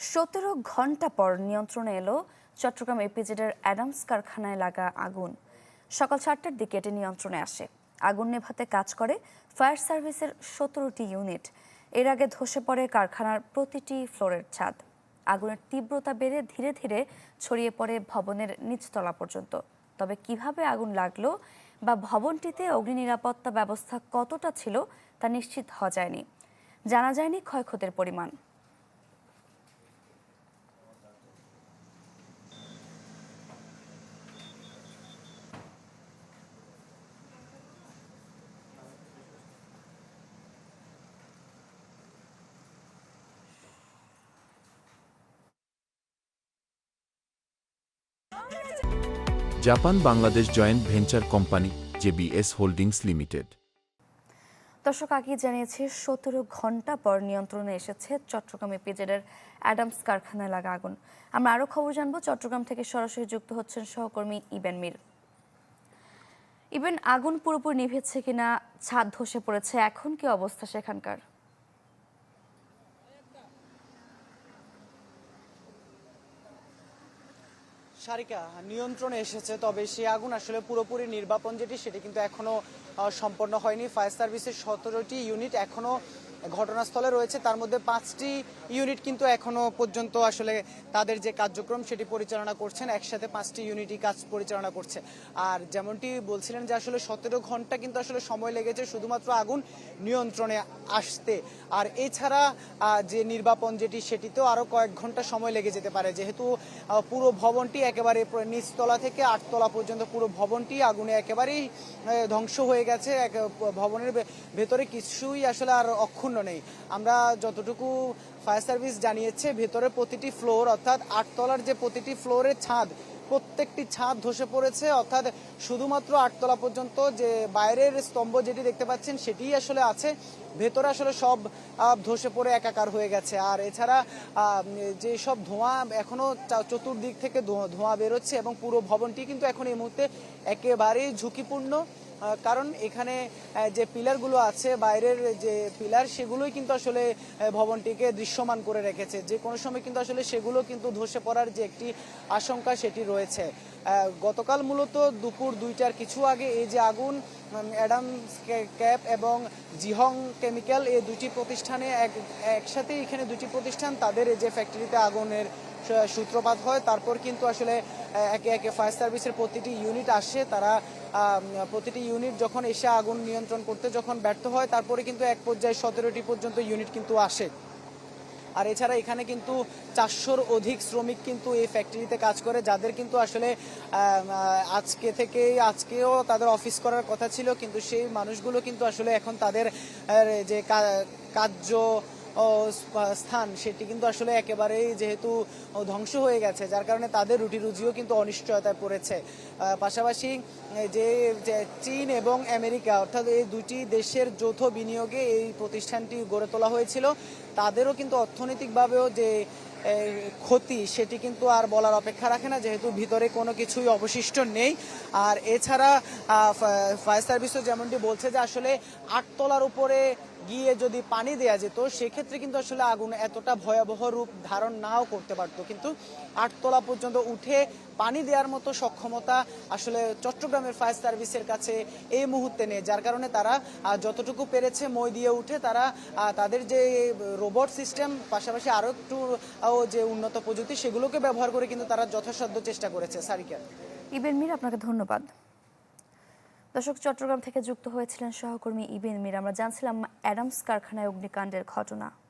সতেরো ঘণ্টা পর নিয়ন্ত্রণে এলো চট্টগ্রাম এপিজেডের অ্যাডামস কারখানায় লাগা আগুন। সকাল সাতটার দিকে এটি নিয়ন্ত্রণে আসে। আগুন নেভাতে কাজ করে ফায়ার সার্ভিসের সতেরোটি ইউনিট। এর আগে ধসে পড়ে কারখানার প্রতিটি ফ্লোরের ছাদ। আগুনের তীব্রতা বেড়ে ধীরে ধীরে ছড়িয়ে পড়ে ভবনের নিচতলা পর্যন্ত। তবে কীভাবে আগুন লাগল বা ভবনটিতে অগ্নি নিরাপত্তা ব্যবস্থা কতটা ছিল তা নিশ্চিত হওয়া যায়নি। জানা যায়নি ক্ষয়ক্ষতির পরিমাণ। Japan Bangladesh joint venture company, JBS holdings limited. দর্শক, আগে জানিয়েছে, সতেরো ঘণ্টা পর নিয়ন্ত্রণে এসেছে চট্টগ্রাম এপিজেডের অ্যাডামস কারখানায় লাগা আগুন। আমরা আরও খবর জানব, চট্টগ্রাম থেকে সরাসরি যুক্ত হচ্ছেন সহকর্মী ইবেন মির। ইবেন, আগুন পুরোপুরি নিভেছে কিনা, ছাদ ধসে পড়েছে, এখন কি অবস্থা সেখানকার? সারিকা নিয়ন্ত্রণে এসেছে, তবে সেই আগুন আসলে পুরোপুরি নির্বাপন যেটি, সেটি কিন্তু এখনও সম্পন্ন হয়নি। ফায়ার সার্ভিসের সতেরোটি ইউনিট এখনও ঘটনাস্থলে রয়েছে। তার মধ্যে পাঁচটি ইউনিট কিন্তু এখনও পর্যন্ত আসলে তাদের যে কার্যক্রম সেটি পরিচালনা করছেন, একসাথে পাঁচটি ইউনিটই কাজ পরিচালনা করছে। আর যেমনটি বলছিলেন যে আসলে সতেরো ঘণ্টা কিন্তু আসলে সময় লেগেছে শুধুমাত্র আগুন নিয়ন্ত্রণে আসতে। আর এছাড়া যে নির্বাপন যেটি সেটিতেও আরও কয়েক ঘণ্টা সময় লেগে যেতে পারে। যেহেতু পুরো ভবনটি একেবারে নিচতলা থেকে আটতলা পর্যন্ত পুরো ভবনটি আগুনে একেবারেই ধ্বংস হয়ে গেছে। ভবনের ভেতরে কিছুই আসলে আর অক্ষুণ্ণ নেই। আমরা যতটুকু ফায়ার সার্ভিস জানিয়েছে, ভেতরে প্রতিটি ফ্লোর অর্থাৎ আটতলার যে প্রতিটি ফ্লোরের ছাদ, প্রত্যেকটি ছাদ ধসে পড়েছে, অর্থাৎ শুধুমাত্র আটতলা পর্যন্ত যে বাইরের স্তম্ভ যেটি দেখতে পাচ্ছেন, সেটিই আসলে আছে। ভেতরে আসলে সব ধসে পড়ে একাকার হয়ে গেছে। আর এছাড়া যে সব ধোঁয়া এখনও চা- চতুর্দিক থেকে ধোঁয়া- বেরোচ্ছে এবং পুরো ভবনটি কিন্তু এখন এই মুহূর্তে একেবারেই ঝুঁকিপূর্ণ। কারণ এখানে যে পিলারগুলো আছে, বাইরের যে পিলার, সেগুলোই কিন্তু আসলে ভবনটিকে দৃশ্যমান করে রেখেছে। যে কোনো সময় কিন্তু আসলে সেগুলো কিন্তু ধসে পড়ার যে একটি আশঙ্কা সেটি রয়েছে। গতকাল মূলত দুপুর দুইটার কিছু আগে এই যে আগুন অ্যাডামস ক্যাপ এবং জিহং কেমিক্যাল এই দুটি প্রতিষ্ঠানে এক একসাথে এখানে দুটি প্রতিষ্ঠান, তাদের যে ফ্যাক্টরিতে আগুনের সূত্রপাত হয়, তারপর কিন্তু আসলে একে একে ফায়ার সার্ভিসের প্রতিটি ইউনিট আসে, তারা প্রতিটি ইউনিট যখন এসে আগুন নিয়ন্ত্রণ করতে যখন ব্যর্থ হয়, তারপরে কিন্তু এক পর্যায়ে সতেরোটি পর্যন্ত ইউনিট কিন্তু আসে। আর এছাড়া এখানে কিন্তু চারশোর অধিক শ্রমিক কিন্তু এই ফ্যাক্টরিতে কাজ করে, যাদের কিন্তু আসলে আজকে থেকে আজকেও তাদের অফিস করার কথা ছিল, কিন্তু সেই মানুষগুলো কিন্তু আসলে এখন তাদের যে কার্য স্থান সেটি কিন্তু আসলে একেবারেই যেহেতু ধ্বংস হয়ে গেছে, যার কারণে তাদের রুটি রুজিও কিন্তু অনিশ্চয়তায় পড়েছে। পাশাপাশি যে চীন এবং আমেরিকা, অর্থাৎ এই দুটি দেশের যৌথ বিনিয়োগে এই প্রতিষ্ঠানটি গড়ে তোলা হয়েছিল, তাদেরও কিন্তু অর্থনৈতিকভাবেও যে ক্ষতি সেটি কিন্তু আর বলার অপেক্ষা রাখে না, যেহেতু ভিতরে কোনো কিছুই অবশিষ্ট নেই। আর এছাড়া ফায়ার সার্ভিসও যেমনটি বলছে যে আসলে আটতলার উপরে গিয়ে যদি পানি দেয়া যেত, সেক্ষেত্রে কিন্তু আসলে আগুন এতটা ভয়াবহ রূপ ধারণ নাও করতে পারতো। কিন্তু আটতলা পর্যন্ত উঠে পানি দেওয়ার মতো সক্ষমতা আসলে চট্টগ্রামের ফায়ার সার্ভিসের কাছে এই মুহূর্তে নেই, যার কারণে তারা যতটুকু পেরেছে মই দিয়ে উঠে তারা তাদের যে রোবট সিস্টেম, পাশাপাশি আরও একটু যে উন্নত প্রযুক্তি সেগুলোকে ব্যবহার করে কিন্তু তারা যথাসাধ্য চেষ্টা করেছে। সারিকা। ইবেন মির, আপনাকে ধন্যবাদ। দর্শক, চট্টগ্রাম থেকে যুক্ত হয়েছিলেন সহকর্মী ইবেন মির। আমরা জানছিলাম অ্যাডামস কারখানায় অগ্নিকাণ্ডের ঘটনা।